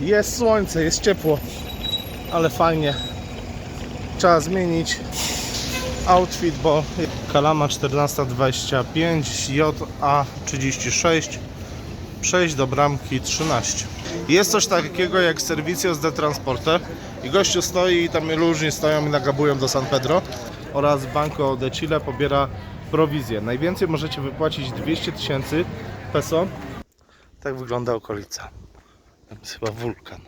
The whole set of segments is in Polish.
Jest słońce, jest ciepło, ale fajnie. Trzeba zmienić outfit, bo Kalama 14.25, JA 36, przejść do bramki 13. Jest coś takiego jak Servicios de Transporte i gościu stoi i tam różni stoją i nagabują do San Pedro oraz Banco de Chile pobiera prowizję. Najwięcej możecie wypłacić 200 tysięcy peso. Tak wygląda okolica. Tam jest chyba wulkan.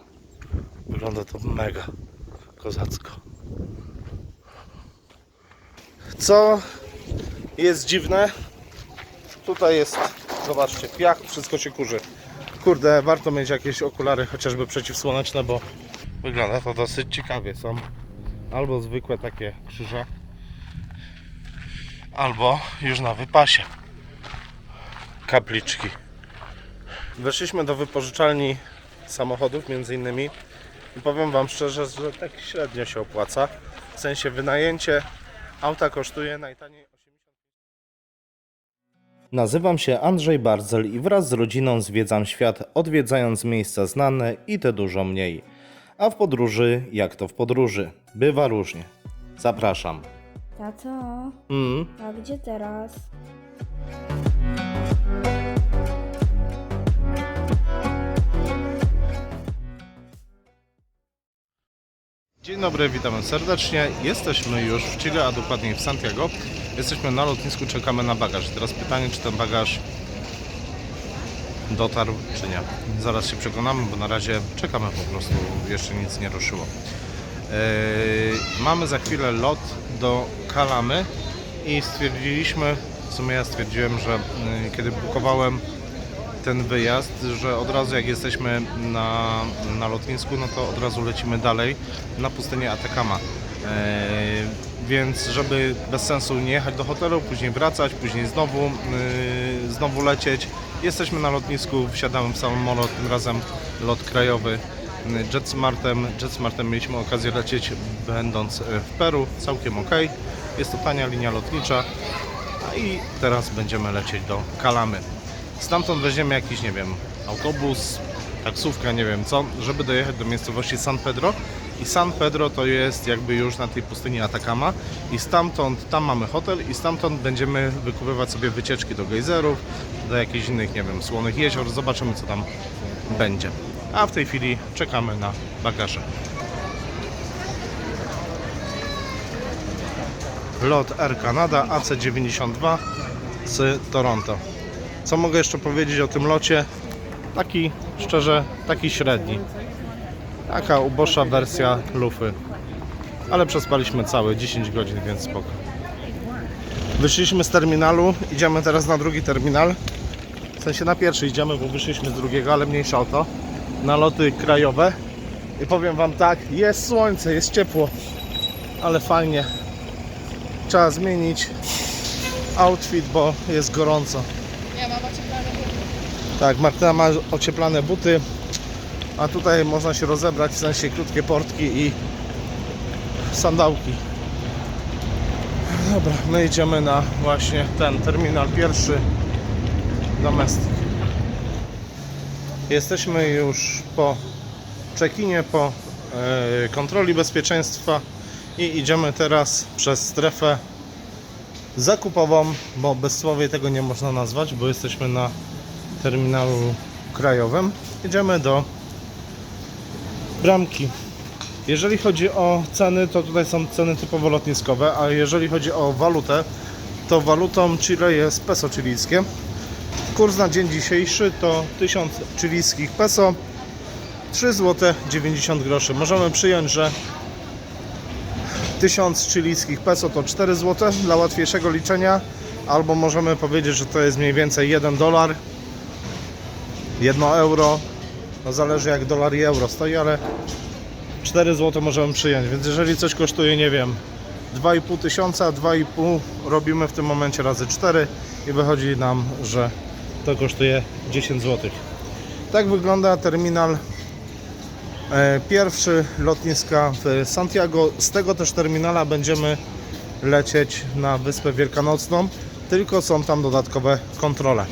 Wygląda to mega kozacko. Co jest dziwne, tutaj jest, zobaczcie, piach, wszystko się kurzy. Kurde, warto mieć jakieś okulary, chociażby przeciwsłoneczne, bo wygląda to dosyć ciekawie. Są albo zwykłe takie krzyże, albo już na wypasie kapliczki. Weszliśmy do wypożyczalni samochodów między innymi i powiem Wam szczerze, że tak średnio się opłaca. W sensie wynajęcie auta kosztuje najtaniej 80 Nazywam się Andrzej Barzel i wraz z rodziną zwiedzam świat, odwiedzając miejsca znane i te dużo mniej. A w podróży, jak to w podróży, bywa różnie. Zapraszam. Tato, Mm. a gdzie teraz? Dzień dobry, witamy serdecznie. Jesteśmy już w Chile, a dokładniej w Santiago. Jesteśmy na lotnisku, czekamy na bagaż. Teraz pytanie, czy ten bagaż dotarł, czy nie. Zaraz się przekonamy, bo na razie czekamy po prostu, jeszcze nic nie ruszyło. Yy, mamy za chwilę lot do Kalamy i stwierdziliśmy, w sumie ja stwierdziłem, że yy, kiedy bukowałem ten wyjazd, że od razu jak jesteśmy na, na lotnisku, no to od razu lecimy dalej na pustynię Atacama. Eee, więc żeby bez sensu nie jechać do hotelu, później wracać, później znowu, yy, znowu lecieć. Jesteśmy na lotnisku, wsiadamy w samolot, tym razem lot krajowy JetSmartem. JetSmartem mieliśmy okazję lecieć będąc w Peru, całkiem ok. Jest to tania linia lotnicza. A i teraz będziemy lecieć do Kalamy. Stamtąd weźmiemy jakiś, nie wiem, autobus, taksówkę, nie wiem co, żeby dojechać do miejscowości San Pedro. I San Pedro to jest jakby już na tej pustyni Atacama i stamtąd, tam mamy hotel i stamtąd będziemy wykupywać sobie wycieczki do gejzerów, do jakichś innych, nie wiem, słonych jezior, zobaczymy co tam będzie. A w tej chwili czekamy na bagaże. Lot Air Canada AC-92 z Toronto. Co mogę jeszcze powiedzieć o tym locie? Taki, szczerze, taki średni. Taka ubosza wersja lufy. Ale przespaliśmy całe 10 godzin, więc spoko. Wyszliśmy z terminalu, idziemy teraz na drugi terminal. W sensie na pierwszy idziemy, bo wyszliśmy z drugiego, ale mniejsza o to. Na loty krajowe. I powiem Wam tak, jest słońce, jest ciepło, ale fajnie. Trzeba zmienić outfit, bo jest gorąco. Tak, Martyna ma ocieplane buty, a tutaj można się rozebrać, w sensie krótkie portki i sandałki. Dobra, my idziemy na właśnie ten terminal pierwszy Domestic. Jesteśmy już po check-inie, po e, kontroli bezpieczeństwa i idziemy teraz przez strefę zakupową, bo bezsłowie tego nie można nazwać, bo jesteśmy na terminalu krajowym. Idziemy do bramki. Jeżeli chodzi o ceny, to tutaj są ceny typowo lotniskowe, a jeżeli chodzi o walutę, to walutą Chile jest peso chilijskie. Kurs na dzień dzisiejszy to 1000 chilijskich peso, 3 zł 90 groszy. Możemy przyjąć, że 1000 chilijskich peso to 4 zł dla łatwiejszego liczenia, albo możemy powiedzieć, że to jest mniej więcej 1 dolar 1 euro, no zależy jak dolar i euro stoi, ale 4 zł możemy przyjąć, więc jeżeli coś kosztuje, nie wiem, 2,5 tysiąca, 2,5 robimy w tym momencie razy 4 i wychodzi nam, że to kosztuje 10 zł. Tak wygląda terminal pierwszy lotniska w Santiago. Z tego też terminala będziemy lecieć na Wyspę Wielkanocną, tylko są tam dodatkowe kontrole.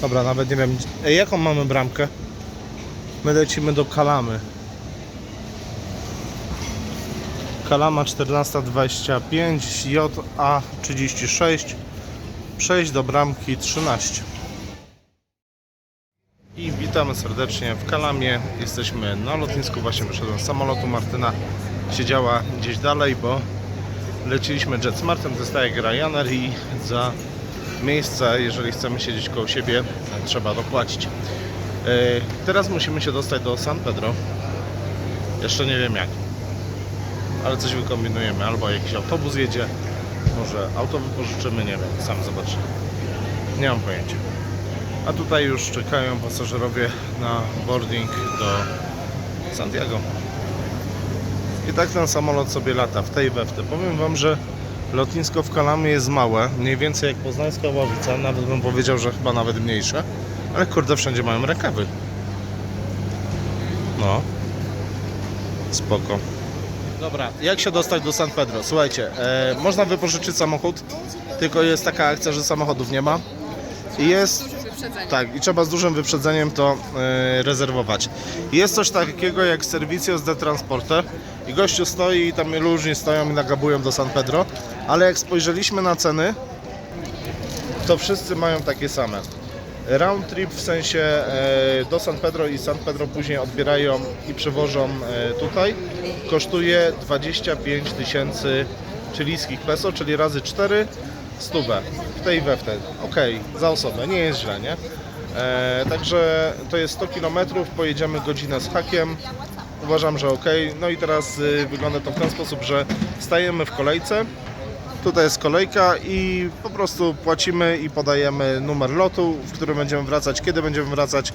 Dobra, nawet nie wiem, jaką mamy bramkę? My lecimy do Kalamy. Kalama 1425, JA 36, przejść do bramki 13. Witamy serdecznie w Kalamie. Jesteśmy na lotnisku, właśnie wyszedłem z samolotu. Martyna siedziała gdzieś dalej, bo leciliśmy JetSmartem, jak Ryanair i za miejsce, jeżeli chcemy siedzieć koło siebie, trzeba dopłacić. E, Teraz musimy się dostać do San Pedro. Jeszcze nie wiem jak. Ale coś wykombinujemy. Albo jakiś autobus jedzie, może auto wypożyczymy, nie wiem, sam zobaczymy. Nie mam pojęcia. A tutaj już czekają pasażerowie na boarding do Santiago. I tak ten samolot sobie lata w tej i we w te. Powiem Wam, że lotnisko w Kalamie jest małe, mniej więcej jak poznańska Ławica, nawet bym powiedział, że chyba nawet mniejsze. Ale kurde, wszędzie mają rękawy. No. Spoko. Dobra, jak się dostać do San Pedro? Słuchajcie, e, można wypożyczyć samochód, tylko jest taka akcja, że samochodów nie ma. I jest tak, i trzeba z dużym wyprzedzeniem to e, rezerwować. Jest coś takiego jak Servicios de Transporte i gościu stoi i tam różni stoją i nagabują do San Pedro, ale jak spojrzeliśmy na ceny, to wszyscy mają takie same. Round trip w sensie e, do San Pedro i San Pedro później odbierają i przywożą e, tutaj kosztuje 25 tysięcy chilijskich peso, czyli razy 4 stówę w tej we w tej. Okej, za osobę, nie jest źle, nie? E, także to jest 100 km, pojedziemy godzinę z hakiem. Uważam, że ok. No i teraz y, wygląda to w ten sposób, że stajemy w kolejce. Tutaj jest kolejka i po prostu płacimy i podajemy numer lotu, w którym będziemy wracać, kiedy będziemy wracać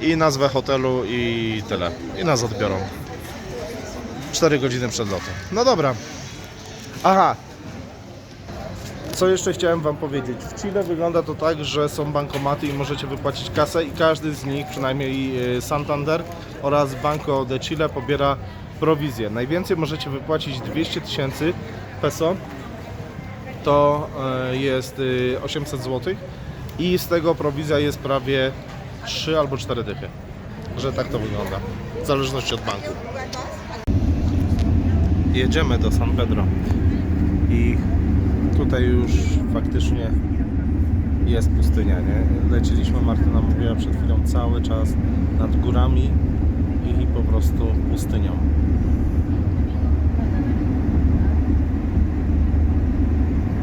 i nazwę hotelu i tyle. I nas odbiorą. 4 godziny przed lotem. No dobra. Aha. Co jeszcze chciałem Wam powiedzieć? W Chile wygląda to tak, że są bankomaty i możecie wypłacić kasę i każdy z nich, przynajmniej y, Santander oraz Banco de Chile pobiera prowizję. Najwięcej możecie wypłacić 200 tysięcy peso, to e, jest y, 800 zł i z tego prowizja jest prawie 3 albo 4 dychy. Że tak to wygląda. W zależności od banku. Jedziemy do San Pedro i tutaj już faktycznie jest pustynia, nie? Leciliśmy, Martyna mówiła przed chwilą, cały czas nad górami i po prostu pustynią.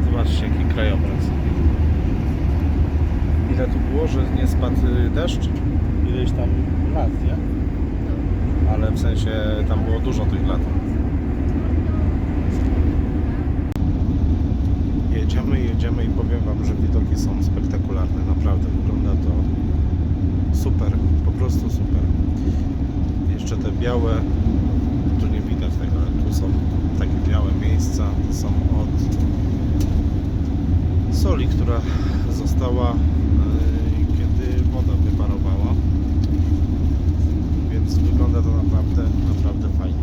Zobaczcie jaki krajobraz. Ile tu było, że nie spadł y, deszcz? Ileś tam lat, nie? Ale w sensie tam było dużo tych lat. Jedziemy, jedziemy i powiem Wam, że widoki są spektakularne. Naprawdę wygląda to super, po prostu super. Jeszcze te białe, tu nie widać tego, ale tu są takie białe miejsca, są od soli, która została yy, kiedy woda wyparowała. Więc wygląda to naprawdę, naprawdę fajnie.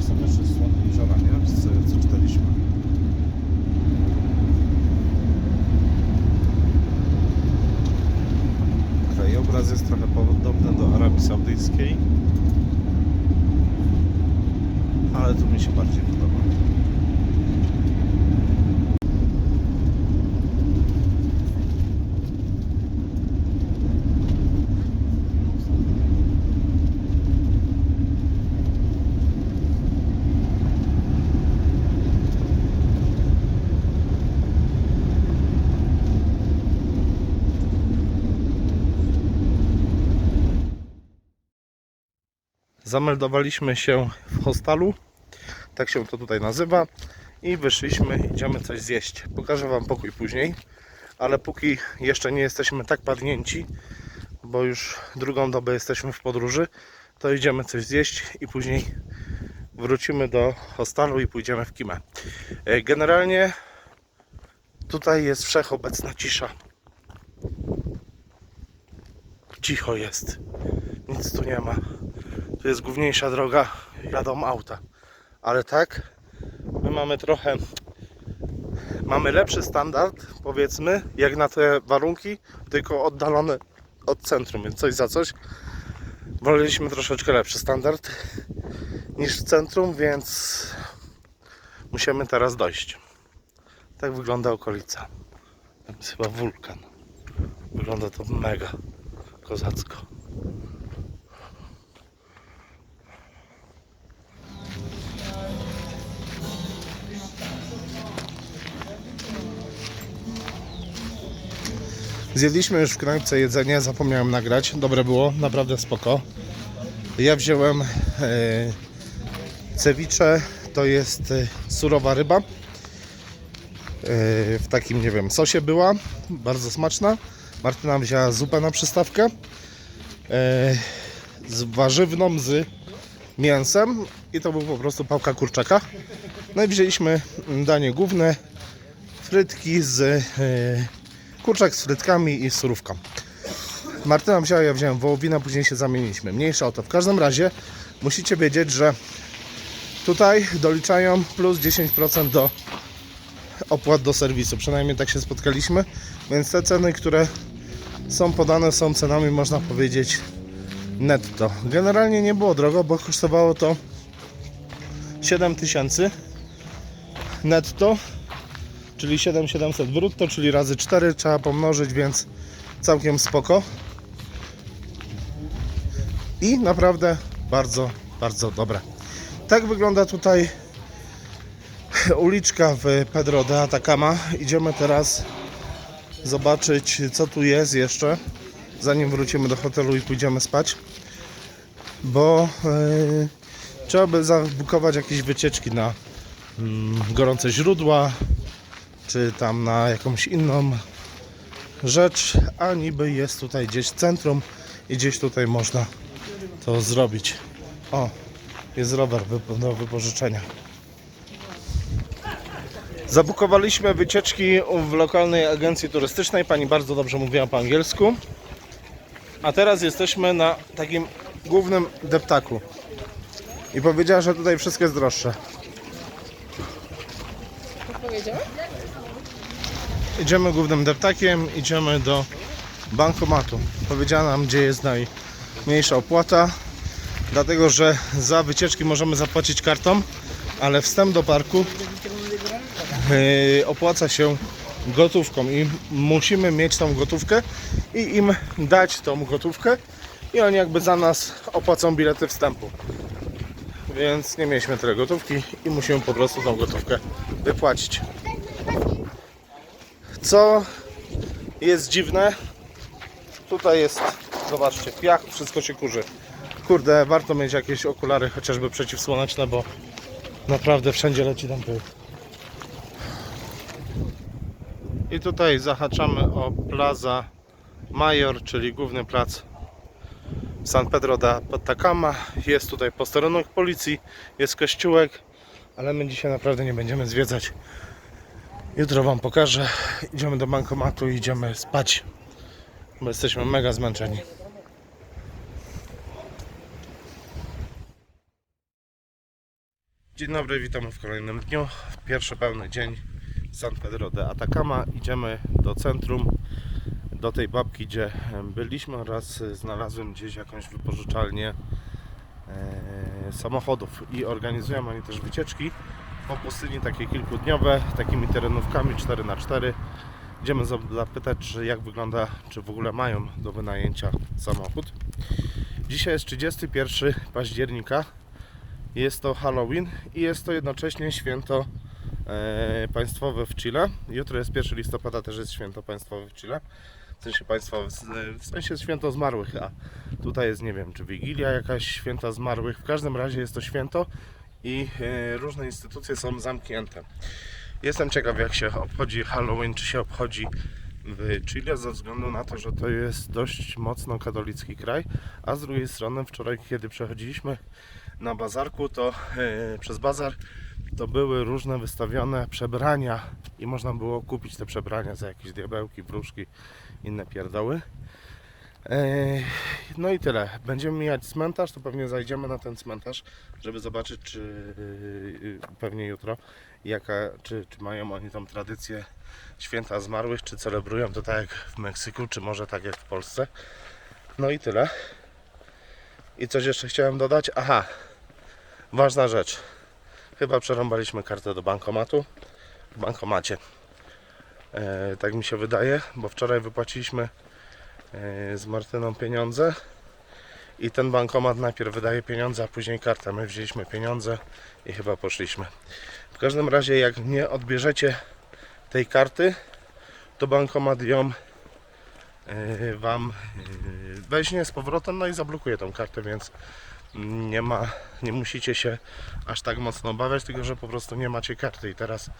I są jeszcze słone jeziora, nie? Co, co czytaliśmy. Krajobraz jest trochę podobny do Arabii Saudyjskiej. Ale tu mi się bardziej podoba. Zameldowaliśmy się w hostalu, tak się to tutaj nazywa i wyszliśmy, idziemy coś zjeść. Pokażę Wam pokój później, ale póki jeszcze nie jesteśmy tak padnięci, bo już drugą dobę jesteśmy w podróży, to idziemy coś zjeść i później wrócimy do hostalu i pójdziemy w Kimę. E, Generalnie tutaj jest wszechobecna cisza. Cicho jest, nic tu nie ma. Tu jest główniejsza droga, jadą auta. Ale tak, my mamy trochę, mamy lepszy standard, powiedzmy, jak na te warunki, tylko oddalone od centrum, więc coś za coś. Woleliśmy troszeczkę lepszy standard niż w centrum, więc musimy teraz dojść. Tak wygląda okolica. Tam jest chyba wulkan. Wygląda to mega kozacko. Zjedliśmy już w knajpce jedzenie, zapomniałem nagrać. Dobre było, naprawdę spoko. Ja wziąłem e, ceviche, to jest e, surowa ryba. E, w takim, nie wiem, sosie była, bardzo smaczna. Martyna wzięła zupę na przystawkę. Z warzywną, z mięsem i to był po prostu pałka kurczaka. No i wzięliśmy danie główne, frytki z kurczak z frytkami i z surówką. Martyna wzięła, ja wziąłem wołowinę, później się zamieniliśmy. Mniejsza o to. W każdym razie musicie wiedzieć, że tutaj doliczają plus 10% do opłat do serwisu. Przynajmniej tak się spotkaliśmy. Więc te ceny, które są podane, są cenami, można powiedzieć, netto. Generalnie nie było drogo, bo kosztowało to 7000 netto, czyli 7700 brutto, czyli razy 4 trzeba pomnożyć, więc całkiem spoko. I naprawdę bardzo, bardzo dobre. Tak wygląda tutaj uliczka w Pedro de Atacama. Idziemy teraz zobaczyć, co tu jest jeszcze, zanim wrócimy do hotelu i pójdziemy spać. Bo yy, trzeba by zabukować jakieś wycieczki na mm, gorące źródła, czy tam na jakąś inną rzecz, a niby jest tutaj gdzieś centrum i gdzieś tutaj można to zrobić. O, jest rower do wypożyczenia. Zabukowaliśmy wycieczki w lokalnej agencji turystycznej. Pani bardzo dobrze mówiła po angielsku. A teraz jesteśmy na takim głównym deptaku. I powiedziała, że tutaj wszystko jest droższe. Idziemy głównym deptakiem, idziemy do bankomatu. Powiedziała nam, gdzie jest najmniejsza opłata, dlatego że za wycieczki możemy zapłacić kartą, ale wstęp do parku yy, opłaca się gotówką i musimy mieć tą gotówkę i im dać tą gotówkę i oni jakby za nas opłacą bilety wstępu. Więc nie mieliśmy tyle gotówki i musimy po prostu tą gotówkę wypłacić. Co jest dziwne, tutaj jest, zobaczcie, piach, wszystko się kurzy. Kurde, warto mieć jakieś okulary, chociażby przeciwsłoneczne, bo naprawdę wszędzie leci tam pył. I tutaj zahaczamy o Plaza Major, czyli główny plac San Pedro da Atacama. Jest tutaj posterunek policji, jest kościółek, ale my dzisiaj naprawdę nie będziemy zwiedzać. Jutro Wam pokażę. Idziemy do bankomatu i idziemy spać, bo jesteśmy mega zmęczeni. Dzień dobry, witamy w kolejnym dniu. Pierwszy pełny dzień San Pedro de Atacama. Idziemy do centrum, do tej babki, gdzie byliśmy oraz znalazłem gdzieś jakąś wypożyczalnię e, samochodów i organizują oni też wycieczki po pustyni takie kilkudniowe, takimi terenówkami 4x4. Idziemy za- zapytać, czy jak wygląda, czy w ogóle mają do wynajęcia samochód. Dzisiaj jest 31 października, jest to Halloween i jest to jednocześnie święto e, państwowe w Chile. Jutro jest 1 listopada, też jest święto państwowe w Chile. W sensie państwowe, w sensie święto zmarłych, a tutaj jest, nie wiem, czy Wigilia jakaś święta zmarłych. W każdym razie jest to święto i e, różne instytucje są zamknięte. Jestem ciekaw, jak się obchodzi Halloween, czy się obchodzi w Chile, ze względu na to, że to jest dość mocno katolicki kraj, a z drugiej strony wczoraj, kiedy przechodziliśmy na bazarku, to e, przez bazar to były różne wystawione przebrania i można było kupić te przebrania za jakieś diabełki, wróżki, inne pierdoły. No i tyle. Będziemy mijać cmentarz, to pewnie zajdziemy na ten cmentarz, żeby zobaczyć, czy yy, pewnie jutro, jaka, czy, czy mają oni tą tradycję święta zmarłych, czy celebrują to tak jak w Meksyku, czy może tak jak w Polsce. No i tyle. I coś jeszcze chciałem dodać. Aha, ważna rzecz. Chyba przerąbaliśmy kartę do bankomatu. W bankomacie. E, tak mi się wydaje, bo wczoraj wypłaciliśmy z Martyną pieniądze i ten bankomat najpierw wydaje pieniądze, a później kartę. My wzięliśmy pieniądze i chyba poszliśmy. W każdym razie, jak nie odbierzecie tej karty, to bankomat ją e, Wam e, weźmie z powrotem, no i zablokuje tą kartę, więc nie ma, nie musicie się aż tak mocno obawiać, tylko że po prostu nie macie karty i teraz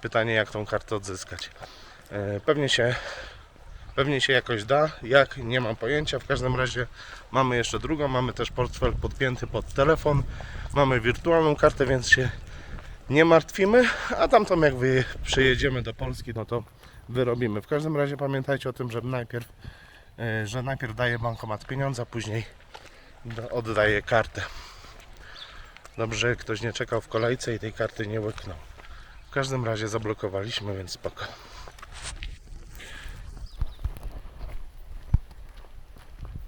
pytanie jak tą kartę odzyskać. E, Pewnie się Pewnie się jakoś da, jak nie mam pojęcia. W każdym razie mamy jeszcze drugą, mamy też portfel podpięty pod telefon, mamy wirtualną kartę, więc się nie martwimy, a tamtą jak wy przyjedziemy do Polski, no to wyrobimy. W każdym razie pamiętajcie o tym, że najpierw, e, że najpierw daje bankomat pieniądze, a później oddaje kartę. Dobrze, ktoś nie czekał w kolejce i tej karty nie łyknął. W każdym razie zablokowaliśmy, więc spoko.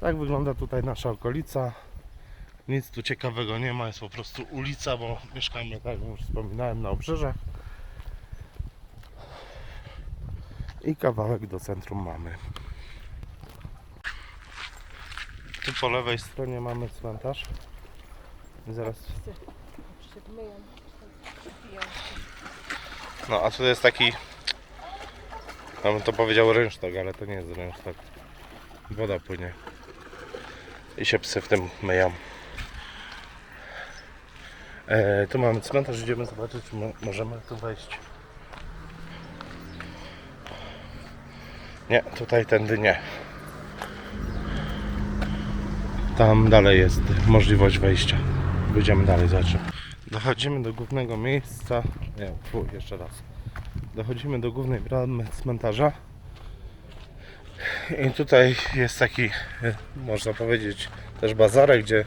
Tak wygląda tutaj nasza okolica. Nic tu ciekawego nie ma, jest po prostu ulica, bo mieszkamy, tak jak już wspominałem, na obrzeżach. I kawałek do centrum mamy. Tu po lewej stronie mamy cmentarz. Zaraz. No a tu jest taki. Ja bym to powiedział rynsztok, ale to nie jest rynsztok. Woda płynie. I się psy w tym myją. E, tu mamy cmentarz, idziemy zobaczyć, czy mo- możemy tu wejść. Nie, tutaj tędy nie. Tam dalej jest możliwość wejścia. Pójdziemy dalej, zobaczymy. Dochodzimy do głównego miejsca. Nie, fu, jeszcze raz. Dochodzimy do głównej bramy cmentarza. I tutaj jest taki, można powiedzieć, też bazarek, gdzie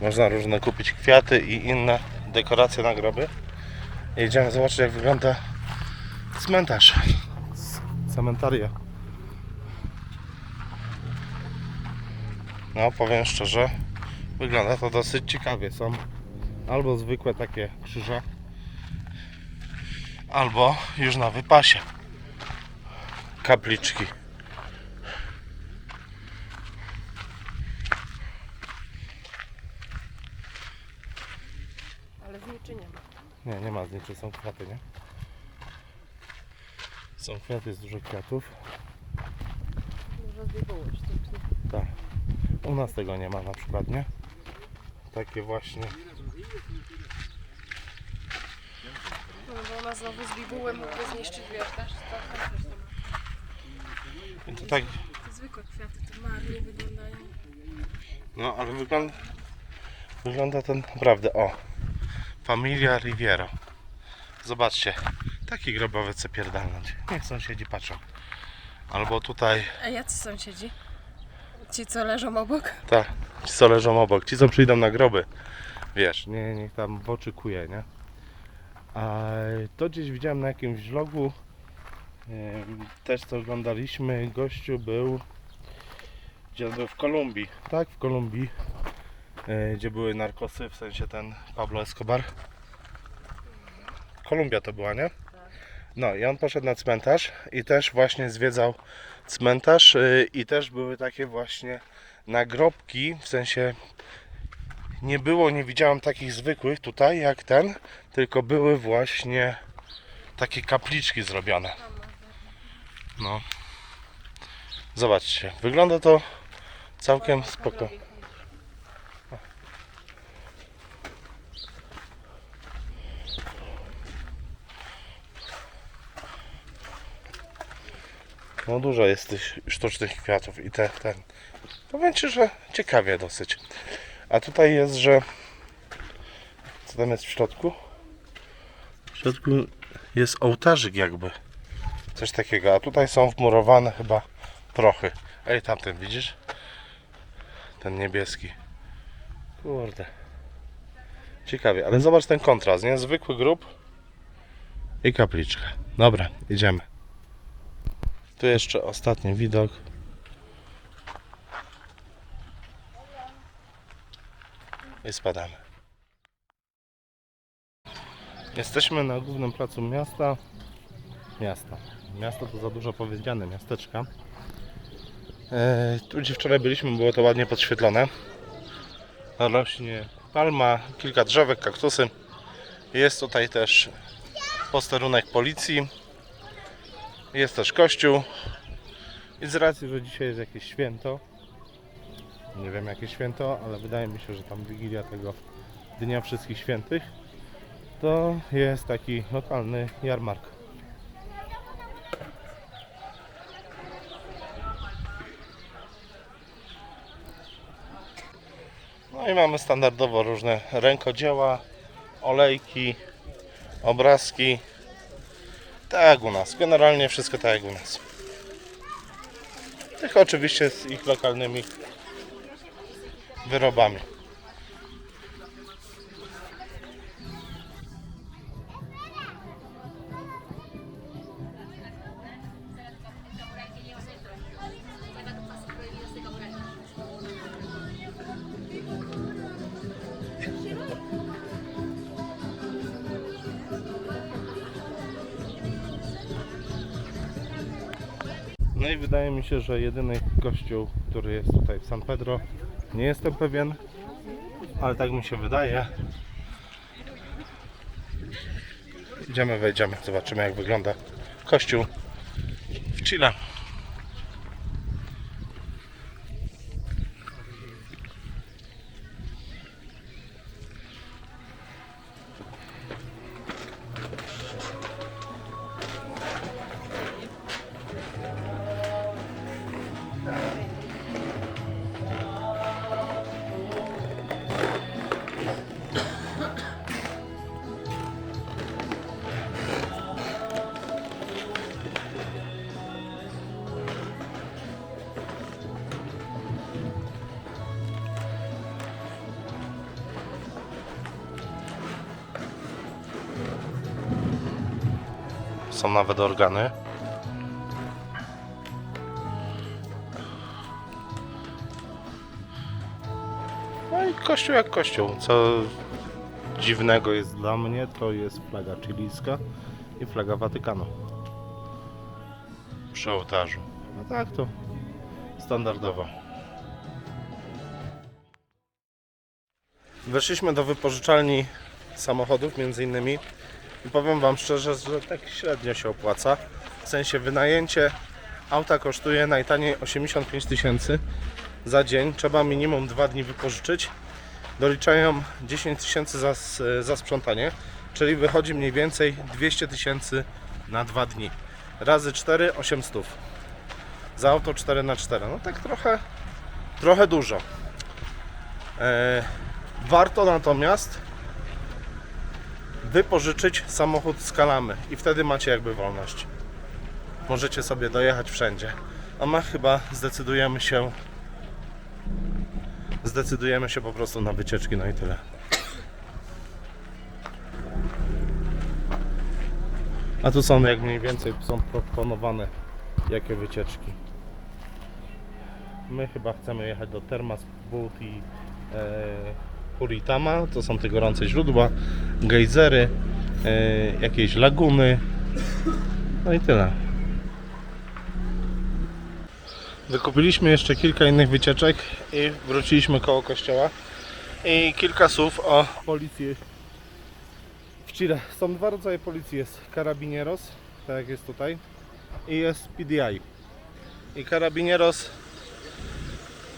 można różne kupić kwiaty i inne dekoracje na groby. Jedziemy zobaczyć jak wygląda cmentarz. Cementaria. No powiem szczerze, wygląda to dosyć ciekawie. Są albo zwykłe takie krzyże, albo już na wypasie kapliczki. Ale zniczy nie ma. Nie, nie ma zniczy, są kwiaty, nie? Są kwiaty, jest dużo kwiatów. Można zbiegłość. Tak. U nas tego nie ma na przykład, nie? Takie właśnie. No bo ona znowu z bibułem mógłby zniszczyć wiesz, też to też to ma. To tak, Te zwykłe kwiaty to marnie wyglądają. no ale wygląda, wygląda to naprawdę, o. Familia Riviera. Zobaczcie, taki grobowiec chce pierdalnąć. Niech sąsiedzi patrzą. Albo tutaj, A jacy sąsiedzi? Ci co leżą obok? tak, ci co leżą obok, ci co przyjdą na groby. Wiesz, nie, niech tam w oczy kuje, nie? A to gdzieś widziałem na jakimś vlogu, też co oglądaliśmy, gościu był, gdzie w Kolumbii, tak, w Kolumbii, gdzie były narkosy, w sensie ten Pablo Escobar. Kolumbia to była, nie? No i on poszedł na cmentarz i też właśnie zwiedzał cmentarz y, i też były takie właśnie nagrobki, w sensie nie było, nie widziałem takich zwykłych tutaj jak ten, tylko były właśnie takie kapliczki zrobione. No. Zobaczcie, wygląda to całkiem spoko. No dużo jest tych sztucznych kwiatów i te, ten. Powiem Ci, że ciekawie dosyć. A tutaj jest, że co tam jest w środku? W środku jest ołtarzyk jakby. Coś takiego. A tutaj są wmurowane chyba prochy. Ej, tamten widzisz? Ten niebieski. Kurde. Ciekawie, ale zobacz ten kontrast, nie? Zwykły grób i kapliczka. Dobra, idziemy. Tu jeszcze ostatni widok. i spadamy. Jesteśmy na głównym placu miasta. Miasta. Miasto to za dużo powiedziane, miasteczka. E, tu gdzie wczoraj byliśmy było to ładnie podświetlone. Rośnie palma, kilka drzewek, kaktusy. Jest tutaj też posterunek policji. Jest też kościół. I z racji, że dzisiaj jest jakieś święto, nie wiem jakie święto, ale wydaje mi się, że tam Wigilia tego Dnia Wszystkich Świętych, to jest taki lokalny jarmark. No i mamy standardowo różne rękodzieła, olejki, obrazki. Tak jak u nas. Generalnie wszystko tak jak u nas. Tylko oczywiście z ich lokalnymi wyrobami. No i wydaje mi się, że jedyny kościół, który jest tutaj w San Pedro, nie jestem pewien, ale tak mi się wydaje. Idziemy, wejdziemy, zobaczymy jak wygląda kościół w Chile. Są nawet organy. No i kościół jak kościół. Co dziwnego jest dla mnie, to jest flaga chilijska i flaga Watykanu. Przy ołtarzu. No tak to standardowo. Weszliśmy do wypożyczalni samochodów między innymi i powiem Wam szczerze, że tak średnio się opłaca. W sensie wynajęcie auta kosztuje najtaniej 85 tysięcy za dzień. Trzeba minimum 2 dni wypożyczyć. Doliczają 10 tysięcy za, za sprzątanie, czyli wychodzi mniej więcej 200 tysięcy na 2 dni. Razy 4, 800. Za auto 4 na 4 No tak trochę, trochę dużo. E, warto natomiast wypożyczyć samochód z kalamy i wtedy macie jakby wolność. Możecie sobie dojechać wszędzie. A my chyba zdecydujemy się zdecydujemy się po prostu na wycieczki, no i tyle. A tu są jak mniej więcej są proponowane jakie wycieczki. My chyba chcemy jechać do Termas Boot i e, Huritama, to są te gorące źródła, gejzery, e, jakieś laguny. No i tyle. Wykupiliśmy jeszcze kilka innych wycieczek i wróciliśmy koło kościoła. I kilka słów o policji w Chile. Są dwa rodzaje policji. Jest Carabineros, tak jak jest tutaj, i jest PDI. I Carabineros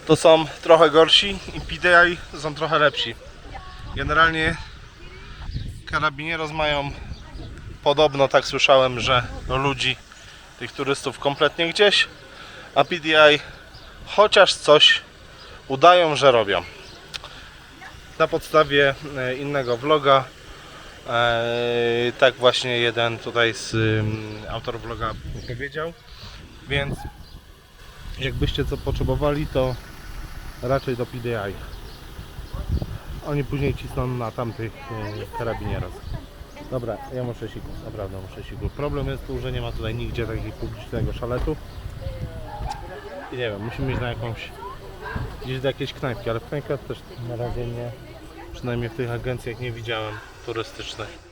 to są trochę gorsi i PDI są trochę lepsi. Generalnie Carabineros mają podobno, tak słyszałem, że ludzi, tych turystów kompletnie gdzieś, a PDI chociaż coś udają, że robią. Na podstawie e, innego vloga, e, tak właśnie jeden tutaj z ym, autor vloga powiedział, więc jakbyście co potrzebowali, to raczej do PDI. Oni później cisną na tamtych e. Dobra, ja muszę siku, naprawdę muszę siku. Problem jest tu, że nie ma tutaj nigdzie takiego publicznego szaletu. I nie wiem, musimy iść na jakąś, gdzieś do jakiejś knajpki, ale w knajpkach też na razie nie, Przynajmniej w tych agencjach nie widziałem turystycznych.